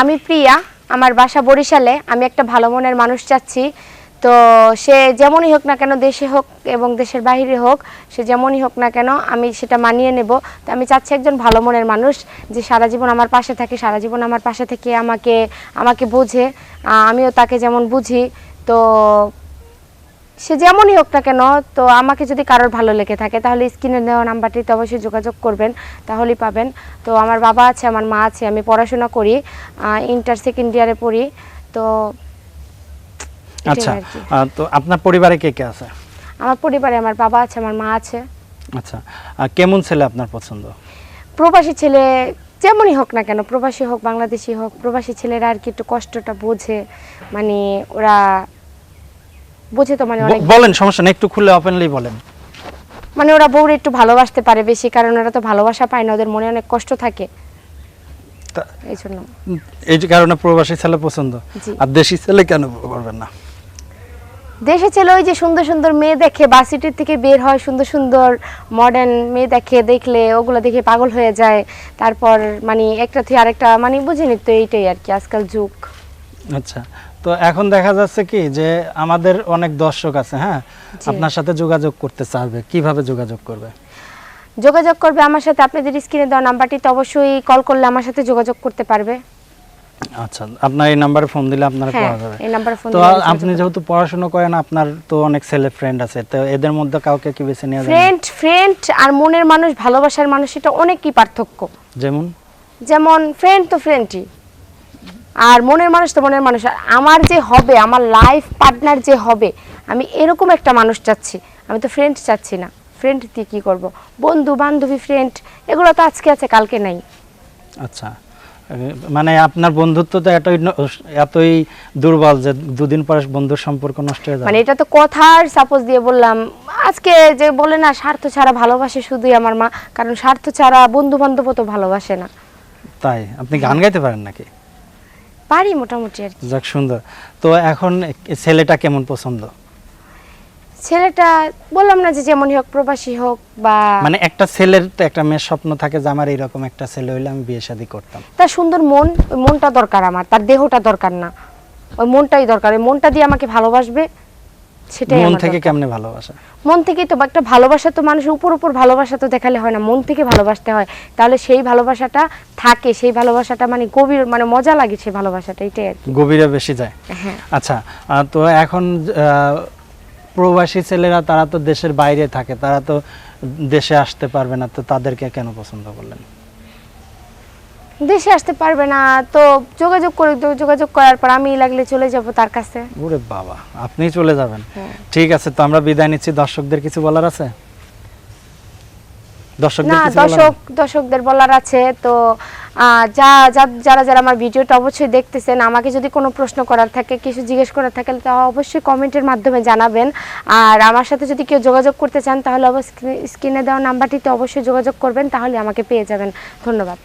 আমি প্রিয়া, আমার বাসা বরিশালে, আমি একটা ভালো মনের মানুষ চাচ্ছি। তো সে যেমনই হোক না কেন দেশে হোক এবং দেশের বাহিরে হোক, সে যেমনই হোক না কেন আমি সেটা মানিয়ে নেব। তো আমি চাচ্ছি একজন ভালো মনের মানুষ যে সারা জীবন আমার পাশে থাকে, সারা জীবন আমার পাশে থেকে আমাকে আমাকে বোঝে। আমিও তাকে যেমন বুঝি। তো সে যেমনই হোক না কেন তো আমাকে যদি কারোর ভালো লেগে থাকে তাহলে স্ক্রিনে দেওয়া নাম্বারটিতে অবশ্যই যোগাযোগ করবেন তাহলেই পাবেন। তো আমার বাবা আছে আমার মা আছে আমি পড়াশোনা করি ইন্টার সেকেন্ড ইয়ারে পড়ি তো আচ্ছা তো আপনার পরিবারে কে কে আছে? আমার পরিবারে আমার বাবা আছে আমার মা আছে। আচ্ছা কেমন ছেলে আপনার পছন্দ? প্রবাসী ছেলে যেমনই হোক না কেন প্রবাসী হোক বাংলাদেশি হোক প্রবাসী ছেলেরা আর কি একটু কষ্টটা বোঝে মানে ওরা বোঝে তো মানে অনেক বলেন সমস্যা নেই একটু খুলে ওপেনলি বলেন। মানে ওরা বউরে একটু ভালোবাসতে পারে বেশি কারণ ওরা তো ভালোবাসা পায় না ওদের মনে অনেক কষ্ট থাকে। এই জন্য। এই কারণে প্রবাসী ছেলে পছন্দ আর দেশি ছেলে কেন করবেন না? দেশে ছেলে ওই যে সুন্দর সুন্দর মেয়ে দেখে বাসিটির থেকে বের হয় সুন্দর সুন্দর মডার্ন মেয়ে দেখে দেখলে ওগুলো দেখে পাগল হয়ে যায়। তারপর মানে একটা থেকে আরেকটা মানে বুঝিনি তো এইটাই আর কি আজকাল যুগ। আচ্ছা তো এখন দেখা যাচ্ছে কি যে আমাদের অনেক দর্শক আছে হ্যাঁ? আপনার সাথে যোগাযোগ করতে চাইবে কীভাবে যোগাযোগ করবে? যোগাযোগ করবে আমার সাথে আপনাদের স্ক্রিনে দেওয়া নাম্বারটিতে অবশ্যই কল করলে আমার সাথে যোগাযোগ করতে পারবে। আচ্ছা আপনার এই নাম্বারে ফোন দিলে আপনারা হ্যাঁ পাওয়া যাবে। এই নাম্বারে ফোন তো আপনি যেহেতু পড়াশোনা করেন আপনার তো অনেক ছেলে ফ্রেন্ড আছে তো এদের মধ্যে কাউকে কি বেছে নেওয়া যায়? ফ্রেন্ড ফ্রেন্ড আর মনের মানুষ ভালোবাসার মানুষ এটা অনেকই পার্থক্য। যেমন? যেমন ফ্রেন্ড তো ফ্রেন্ডই আর মনের মানুষ তো মনের মানুষ। আমার যে হবে আমার লাইফ পার্টনার যে হবে আমি এরকম একটা মানুষ চাচ্ছি। আমি তো ফ্রেন্ড চাচ্ছি না। ফ্রেন্ড দিয়ে কী করব? বন্ধু বান্ধবী ফ্রেন্ড এগুলো তো আজকে আছে কালকে নাই। আচ্ছা। মানে আপনার বন্ধুত্ব তো এতই এতই দুর্বল যে দুদিন পরে বন্ধুর সম্পর্ক নষ্ট হয়ে যাবে। মানে এটা তো কথার সাপোজ দিয়ে বললাম আজকে যে বলে না স্বার্থ ছাড়া ভালোবাসে শুধুই আমার মা কারণ স্বার্থ ছাড়া বন্ধু বান্ধবও তো ভালোবাসে না। তাই? আপনি গান গাইতে পারেন নাকি? পারি মোটামুটি আর কি। যাক সুন্দর। তো এখন ছেলেটা কেমন পছন্দ? ছেলেটা বললাম না যে যেমনই হোক প্রবাসী হোক বা মানে একটা ছেলের তো একটা মেয়ের স্বপ্ন থাকে যে আমার এরকম একটা ছেলে হইলে আমি বিয়ে শাদী করতাম। তার সুন্দর মন মনটা দরকার আমার তার দেহটা দরকার না। ওই মনটাই দরকার ওই মনটা দিয়ে আমাকে ভালোবাসবে সেটাই মন থেকে কেমনে ভালোবাসা? মন থেকেই তো একটা ভালোবাসা তো মানুষের উপর উপর ভালোবাসা তো দেখালে হয় না মন থেকে ভালোবাসতে হয়। তাহলে সেই ভালোবাসাটা থাকে সেই ভালোবাসাটা মানে গভীর মানে মজা লাগে সেই ভালোবাসাটা এটাই আর গভীরে বেশি যায়। হ্যাঁ। আচ্ছা তো এখন প্রবাসী ছেলেরা তারা তো দেশের বাইরে থাকে তারা তো দেশে আসতে পারবে না তো তাদেরকে কেন পছন্দ করলেন? দেশে আসতে পারবে না তো যোগাযোগ করে যোগাযোগ করার পর আমি লাগলে চলে যাব তার কাছে। ওরে বাবা আপনি চলে যাবেন। হ্যাঁ। ঠিক আছে তো আমরা বিদায় নিচ্ছি। দর্শকদের কিছু বলার আছে? দর্শকদের কিছু দর্শক দর্শকদের বলার আছে তো যা- যারা যারা আমার ভিডিওটা অবশ্যই দেখতেছেন আমাকে যদি কোনো প্রশ্ন করার থাকে কিছু জিজ্ঞেস করার থাকে তা অবশ্যই কমেন্টের মাধ্যমে জানাবেন। আর আমার সাথে যদি কেউ যোগাযোগ করতে চান তাহলে অবশ্যই স্ক্রিনে দেওয়া নাম্বারটিতে অবশ্যই যোগাযোগ করবেন তাহলে আমাকে পেয়ে যাবেন। ধন্যবাদ।